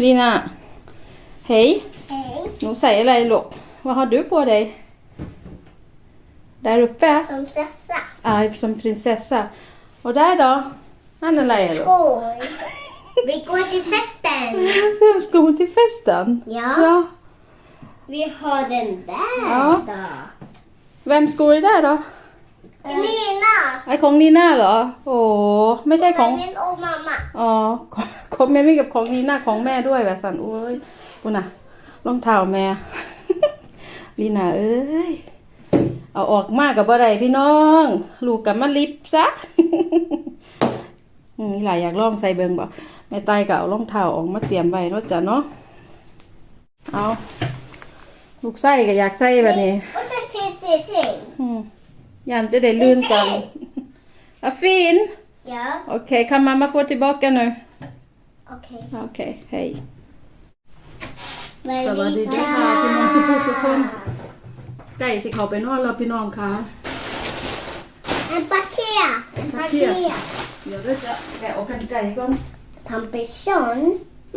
Lina. Hej. Hej. Nu säger Leilo. Vad har du på dig? Där uppe? Som Sessa. Ja, som prinsessa. Och där då? Anna Leilo. Skål. Vi går till festen. Ska hon till festen? Ja. Ja. Vi har den där Ja. då. Vems skor är där då? Linas. ไอของนีน่าเหรอโอ้ไม่ใช่ของ Min och mamma. อ๋อ ของของแม่ไม่กับของนีน่าของแม่ด้วยแบบสันโอ้ยปุ่นน่ะรองเท้าแม่ลีน่าเอ้ยเอาออกมากกับบ่ได้พี่น้อง ลูกกับมาลิฟซะอืมหลายอยากลองใส่เบิงบ่แม่ไตก็เอารองเท้าออกมาเตรียมไว้เนาะจ้ะเนาะเอาลูกไส้ก็อยากใส่แบบนี้ Och så se, se, se. อืมยันจะได้ลื่นกันอะฟิน Ja, Okej, kan mamma få tillbaka nu? Okej. Okej, hej. Vad สวัสดีด้วยค่ะพี่น้องสุภุสุคนไก่สิเขาไปนอนแล้วพี่น้องคะ En paket. En Paket. paket. เดี๋ยวเราจะแกะออกกันไก่ก่อน Tampison.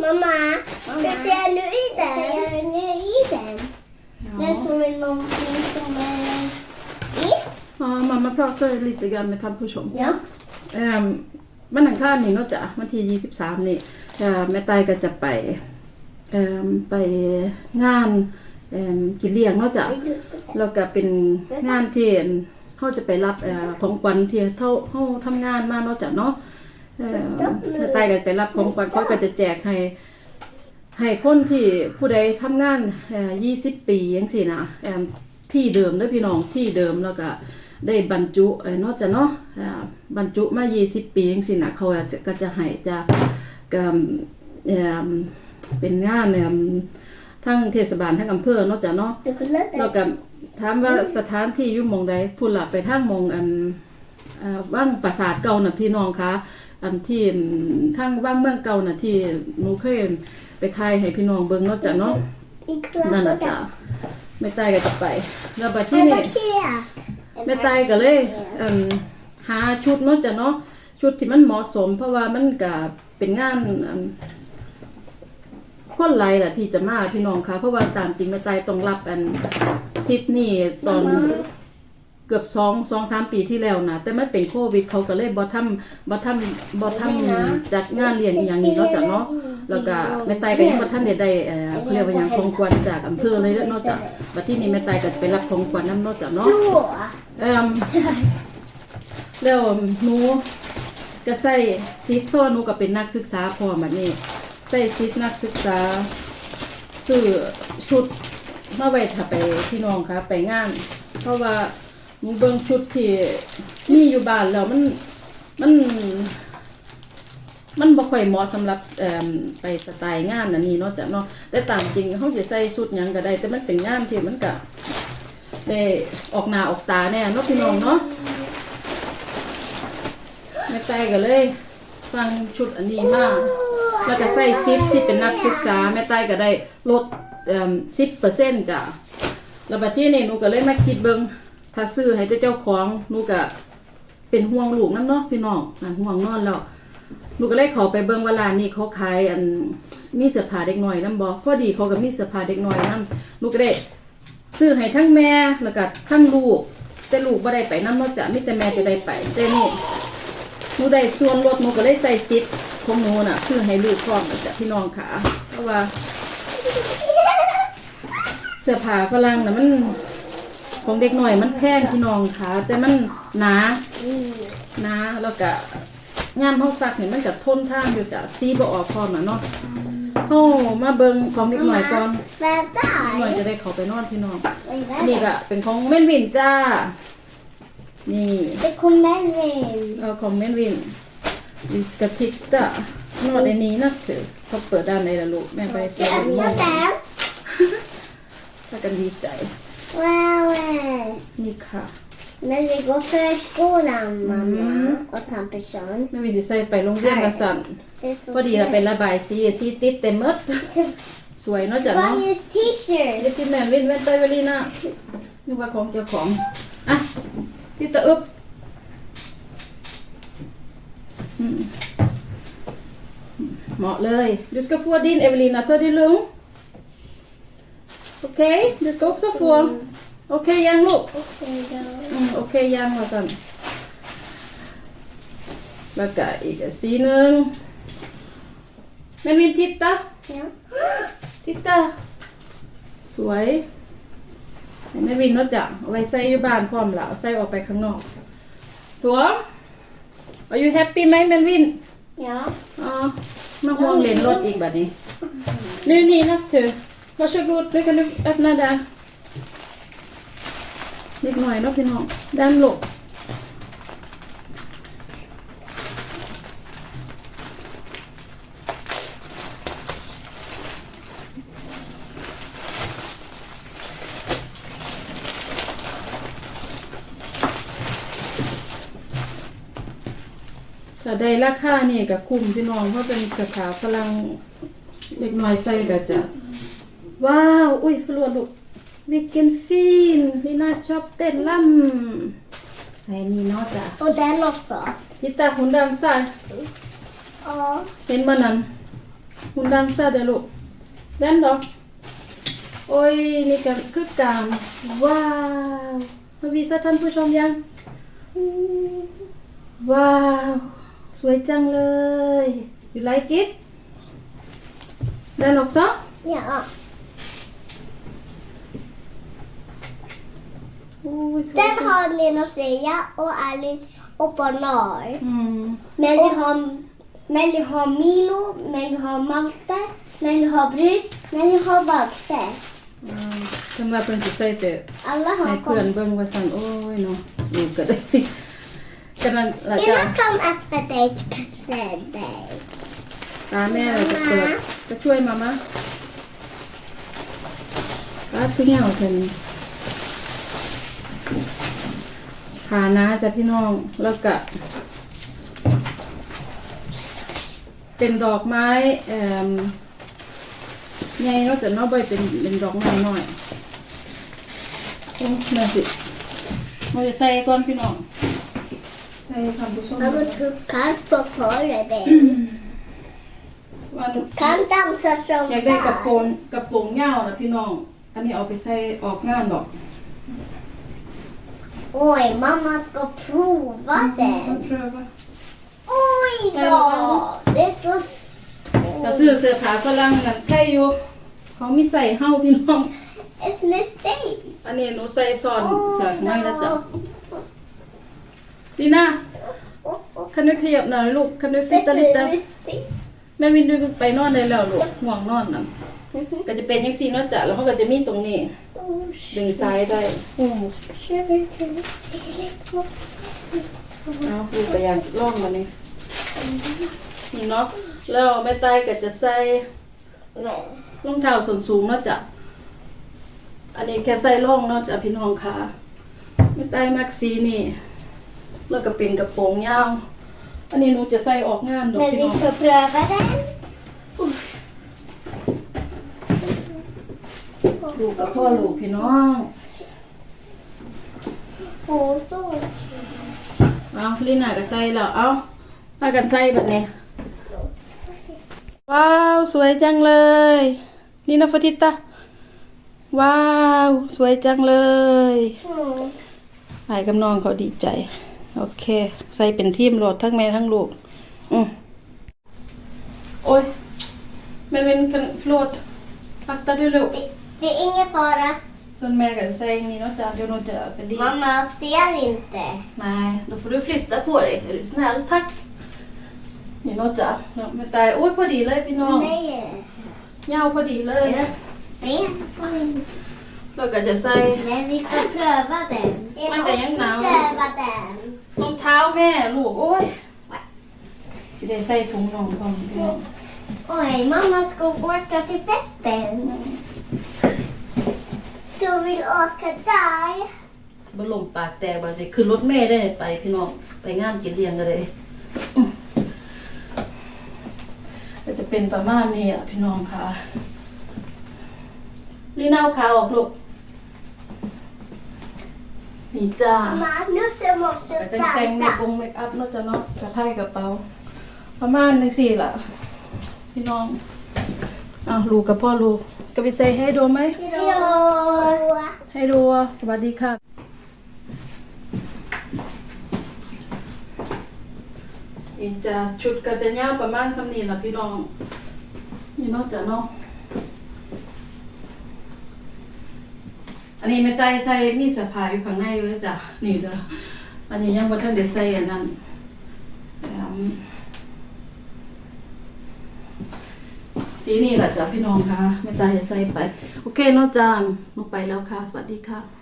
Mamma, ska ser du i den? Ska jag göra ner i den? Det är som är någonting som är i. Ja, mamma pratade lite grann med tandpushon. Ja. Um, วันอังคารนี่เนาะจ้ะวันที่23นี่เอ่อ แม่ไตก็จะไปไปงานกินเลี้ยงเนาะจ้ะแล้วก็เป็นงานที่เขาจะไปรับของขวัญที่เขาเขาทำงานมาเนาะจ้ะเนาะแม่ไตก็ไปรับของขวัญเขาก็จะแจกให้ให้คนที่ผู้ใดทำงานเอ่อ20ปีจังซี่นะที่เดิมเด้อพี่น้องที่เดิมแล้วก็ได้บรรจุเอ่อเนาะจ้ะเนาะบรรจุมา 20 ปีจังซี่นะเขาก็จะก็จะให้จะ เอ่อเป็นงานเอิ่มทั้งเทศบาลทั้งอำเภอเนาะจ้ะเนาะ Du kan låta แล้วก็ถามว่าสถานที่อยู่หมองใดพูดละไปทางหมองอันเอ่อว่างปราสาทเก่าน่ะพี่น้องคะอันที่ทางว่างเมืองเก่าน่ะที่หนูเคยไปถ่ายให้พี่น้องเบิ่งเนาะจ้ะเนาะ i นั่นน่ะ klappa จ้ะแม่ตายก็จะไปแล้วบัดที่ En นี่ paket. แม่ตายก็เลยเอิ่มหาชุดเนาะจ้ะเนาะชุดที่มันเหมาะสม เพราะว่ามันก็ เป็นงานอันคนหลายแหละที่จะมาพี่น้องคะเพราะว่าตามจริงแม่ตายต้องรับอันซิดนีย์ตอนเกือบสองสองสามปีที่แล้วนะแต่มันเป็นโควิดเขาก็เลยบ่ทำบ่ทำบ่ทำจัดงานเลี้ยงอหย่างนี้เนาะจ้ะเนาะแล้วก็แม่ตายก็ยังบ่ทันได้ได้เอ่อเขาเรียกว่าหยังของขวัญจากอำเภอเลยเนาะจ้ะบัดที่นี้แม่ตายก็จะไปรับของขวัญนำเนาะจ้ะเนาะ Så. เอิ่มแล้วหนู ก็ใส่ซิทเพราะว่าหนูก็เป็นนักศึกษาพอแบบนี้ใส่ซิทนักศึกษาซื้อชุดมาไว้ถ้าไปพี่น้องคะไปงาน เพราะว่าหนูเบิ่งชุดที่มีอยู่บ้านแล้วมันมันมันบ่ค่อยเหมาะสำหรับเอ่มไปสไตล์งานอันนี้เนาะจ้ะเนาะแต่ตามจริงเฮาสิใส่ชุดหยังก็ได้ แต่มันเป็นงานที่มันก็ได้ออกหน้าออกตาแน่เนาะพี่น้องเนาะ แม่ไก่ก็เลยสั่งชุดอันนี้มาแล้วก็ใส่ซิปที่เป็นนักศึกษาแม่ไต้ก็ได้ลดสิบเปอร์เซ็นต์จ้ะแล้วบัดที่นี่หนูก็เลยมาคิดเบิงถ้าซื้อให้เจ้าของหนูก็เป็นห่วงลูกนั่นเนาะพี่น้องอะห่วงนอนแล้วหนูก็เลยขาไปเบิงเวลานี่เขาขายอันมีเสื้อผ้าเด็กน้อยนั่นบอกพอดีเขาก็มีเสื้อผ้าเด็กน้อยนั่นหนูก็ได้ซื้อให้ทั้งแม่แล้วก็ทั้งลูกแต่ลูกบ่ได้ไปนำเนาะจ้ะมีแต่แม่จะได้ไปแต่นี่ นูได้ส่วนลดหนูก็เลยใส่ซิทของหนูน่ะซื้อให้ลูกพร้อมนะจ้ะพี่น้องค่ะ เพราะว่า เสื้อผ้าฝรั่งน่ะมันของเด็กหน่อยมันแพงพี่น้องค่ะ แต่มันหนาหนาแล้วก็งานเฮาซักนี่มันก็ทนทานอยู่จ้ะซีบ่ออกพร้อมน่ะเนาะเฮามาเบิ่งของเด็กหน่อยก่อน Vänta. หน่อยจะได้เขาไปนอนพี่น้อง Oj, อันนี้ vänta. ก็เป็นของเมนวินจ้า นี่ Det kommer in. เอาของเมนวินวิสกติกจ้านอดในนี้นะเถอะเขาเปิดด้านในละลูกแม่ไปเสีย Jag งมอง där. ถ้ากันดีใจ Wow. นี่ค่ะ När vi går förskolan, mamma och tampison. แม่วินจะใส่ไปโรงเรียนมาสั่น Det är så พอดีเราไประบายสีสีติดเต็มหมด สวยเนาะจ้ะเนาะ Vad är t-shirt? เดี๋ยวที่แม่วินแม่เตยเวลีน่ะนี่ว่าของเจ้าของ อะ ที่ตะอึบอืมเหมาะเลย Du ska få din Evelina, ta det lugnt. Okej, du ska också få. Okej, ยังลูก Okej då. อืมโอเคยังว่าสั่นแล้วก็อีกสีหนึ่งแม่วินทิตตา Ja. ทิตตาสวยให้ แม่วินเนาะจ้ะเอาไว้ใส่อยู่บ้านพร้อมแล้วใส่ออกไปข้างนอกตัว Are you happy ไหมแม่วิน Ja. อ๋อมาห่วงเล่นรถอีกแบบนี้นี่นี่นัสเธอ varsågod nu kan du öppna där เล็กหน่อยเนาะพี่น้องด้านหลบ ถ้าได้ราคานี่ก็คุ้มพี่น้องเพราะเป็นสาขาฝรั่งเล็กน้อยใส่ก็จะ ว้าว อุ้ยฟลัวลูกวิกเกนฟินลีน่าชอบเต้นล่ำใส่นี่เนาะจ้ะ Och den också. ยิตาหุ่นดังซ่า Ja. เห็นบ่นั้นหุ่นดังซ่าเด้อลูกดันดอกโอ้ยนี่ก็คือการว้าวมาวีซะท่านผู้ชมยัง ว้าว สวยจังเลย you like it ดันออกซะ Ja. โอ้ยสวย Den จัง har Nina Sia och Alice och Banar. อืม Men vi har, men vi har Milo, men vi har Malte, men vi har Brut, men vi har Valter. อ่าทำไมเพิ่นสิใส่แต่ Alla ให้ har เพื่อน kommit. เบิ่งว่าซั่นโอ้ยเนาะอยู่ก็ได้ ฉะนั้นล่ะจ้ะ Innan kom efter dig kanske dig. ตาแม่เราจะเปิดจะช่วยมามาป้าคือเหี่ยวเพิ่นขานะจ้ะพี่น้องแล้วก็เป็นดอกไม้เอ่อใหญ่เนาะจะเนาะบ่เป็นเป็นดอกไม้น้อยโอ้น่าสิเราจะใส่ก่อนพี่น้อง ใส่ทำผู้ชม Men du kan få före dig. วัน Du kan dansa som อยากได้กระโปร barn. งกระโปรงยาวนะพี่น้อง อันนี้เอาไปใส่ออกงานดอก Oj, mamma ska prova มา den. เชื่อปะ Oj då! Det är så แต่ซื้อเสื้อผ้าฝรั่งนั่นแค่อยู่ เขามีใส่เฮ้าพี่น้อง Ett mistake. อันนี้หนูใส่ซ้อนเสื้อข้างในแล้วจ้ะ ดีน่าคันด้วยขยับหน่อยลูกคันด้วยฟิต Det ลิต är mistake. แม่วินดูไปนอนได้แล้วลูกห่วงนอนนั่นก็จะเป็นยังซีนาะจ้ะแล้วเขาก็จะมีตรงนี้ ดึงซ้ายได้เอาดูไปยังล่องมานี่นี่เนาะแล้วแม่ใต้ก็จะใส่รองเท้าส้นสูงนาะจ้ะอันนี้แค่ใส่ร่องเนาะจ้ะพี่น้องค่ะแม่ใต้มักสีนี่ แล้วก็เป็นกระโปรงยาว อันนี้หนูจะใส่ออกงานดอก Men พี่ vi น้อง ska pröva den. ลูกกับพ่อลูกพี่น้อง Och så. เอาลีน่าก็ใส่แล้ว เอาพากันใส่แบบนี้ ว้าว สวยจังเลย นี่นะฟติตาว้าว สวยจังเลย Mm. ไอ้กับน้องเขาดีใจ โอเค ใส่เป็นทีมโหลดทั้งแม่ทั้งลูก อืมโอ้ยแม่เป็นกันฟลดฟักตาด้วยลูก Det, det är ingen fara. ส่วนแม่ก็ใส่นี่เนาะจ้ะเดี๋ยวหนูจะไปรีบ Mamma ser inte. Nej, då får du flytta på dig. Är du snäll? Tack. นี่เนาะจ้ะเนาะไม่ตายโอ้ยพอดีเลยพี่น้อง Nej. ยาวพอดีเลย Jag vet. แล้วก็จะใส่ Men vi ska pröva den. Man kan ju också inte- pröva den. รองเท้าแม่ลูกโอ้ยจะได้ใส่ถุงนองก่อนพี่น้อง Oj, mamma ska åka till festen. Du vill åka där? บ่ลมปากแตกบ่สิขึ้นรถเมล์ได้ไปพี่น้องไปงานกินเลี้ยงกันเลยอื้อก็จะเป็นประมาณนี้อะพี่น้องค่ะลีน่าเอาขาออกลูก นี่จ้า Mamma, nu så måste แต่ jag แต่งเมค stanna. องเมคอัพเนาะจ้ะเนาะกระไพ่กระเป๋า ประมาณนึงสี่ล่ะ พี่น้องอ้าวลูกกับพ่อลูกก็ไปใส่ให้ดูไหม Hej ให้ดูสวัสดีค่ะอีจะชุดก็จะยาวประมาณสำนี้ล่ะพี่น้องนี่เนอกจากเนาะ อันนี้ไม่ใต้ใส่มีสะพายอยู่ข้างในเลยจ้ะนี่เด้ออันนี้ยังบ่ทันได้ใส่อันนั้นสีนี่แหละจ้ะพี่น้องค่ะไม่ใต้จะใส่ไป โอเคน้องจามลงไปแล้วค่ะ สวัสดีค่ะ